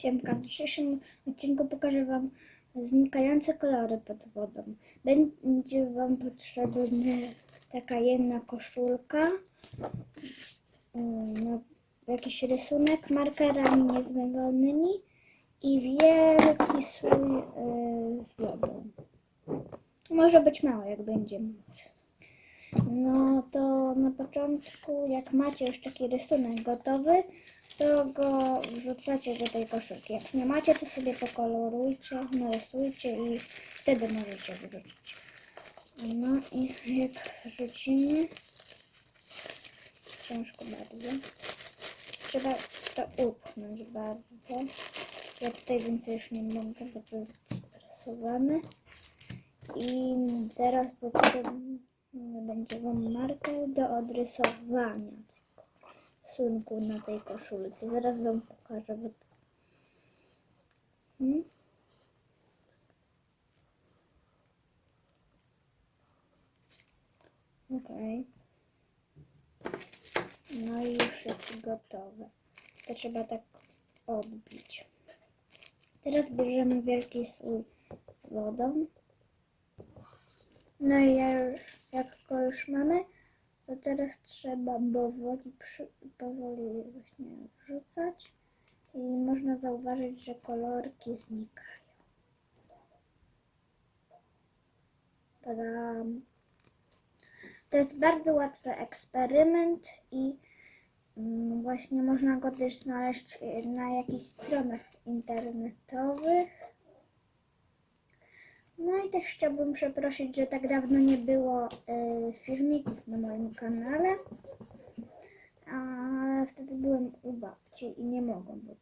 Siemka, w dzisiejszym odcinku pokażę Wam znikające kolory pod wodą. Będzie Wam potrzebna taka jedna koszulka, mm, no, jakiś rysunek markerami niezmywalnymi i wielki słój y, z wodą. Może być mało, jak będzie. No to na początku, jak macie już taki rysunek gotowy, to go wrzucacie do tej koszulki. Jak nie macie, to sobie pokolorujcie, narysujcie i wtedy możecie wrzucić. No i jak wrzucimy, ciężko bardzo, trzeba to upchnąć bardzo. Ja tutaj więcej już nie mogę, bo to jest. I teraz potrzebny będzie Wam marker do odrysowania tego sunku na tej koszulce. Zaraz Wam pokażę. Bo... Hmm? No i już jest gotowe. To trzeba tak odbić. Teraz bierzemy wielki słój z wodą. No i ja już, jak go już mamy, to teraz trzeba powoli, przy, powoli właśnie wrzucać i można zauważyć, że kolorki znikają. Tadam. To jest bardzo łatwy eksperyment i mm, właśnie można go też znaleźć y, na jakichś stronach internetowych. No i też chciałbym przeprosić, że tak dawno nie było y, filmików na moim kanale. A wtedy byłem u babci i nie mogłam po